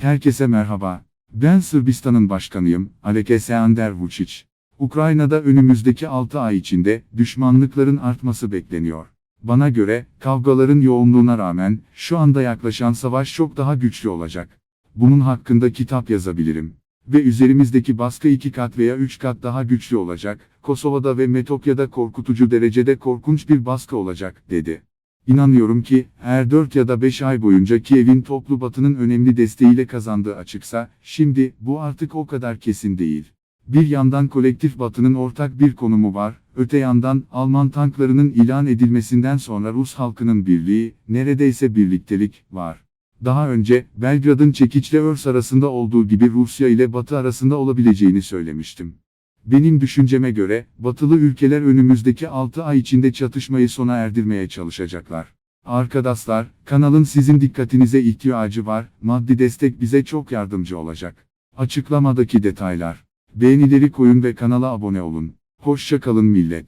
Herkese merhaba. Ben Sırbistan'ın başkanıyım, Aleksander Vučić. Ukrayna'da önümüzdeki 6 ay içinde düşmanlıkların artması bekleniyor. Bana göre, kavgaların yoğunluğuna rağmen, şu anda yaklaşan savaş çok daha güçlü olacak. Bunun hakkında kitap yazabilirim. Ve üzerimizdeki baskı iki kat veya üç kat daha güçlü olacak, Kosova'da ve Metokya'da korkutucu derecede korkunç bir baskı olacak, dedi. İnanıyorum ki, eğer 4 ya da 5 ay boyunca Kiev'in toplu batının önemli desteğiyle kazandığı açıksa, şimdi, bu artık o kadar kesin değil. Bir yandan kolektif batının ortak bir konumu var, öte yandan, Alman tanklarının ilan edilmesinden sonra Rus halkının birliği, neredeyse birliktelik, var. Daha önce, Belgrad'ın çekiçle Örs arasında olduğu gibi Rusya ile Batı arasında olabileceğini söylemiştim. Benim düşünceme göre, batılı ülkeler önümüzdeki 6 ay içinde çatışmayı sona erdirmeye çalışacaklar. Arkadaşlar, kanalın sizin dikkatinize ihtiyacı var, maddi destek bize çok yardımcı olacak. Açıklamadaki detaylar. Beğenileri koyun ve kanala abone olun. Hoşça kalın millet.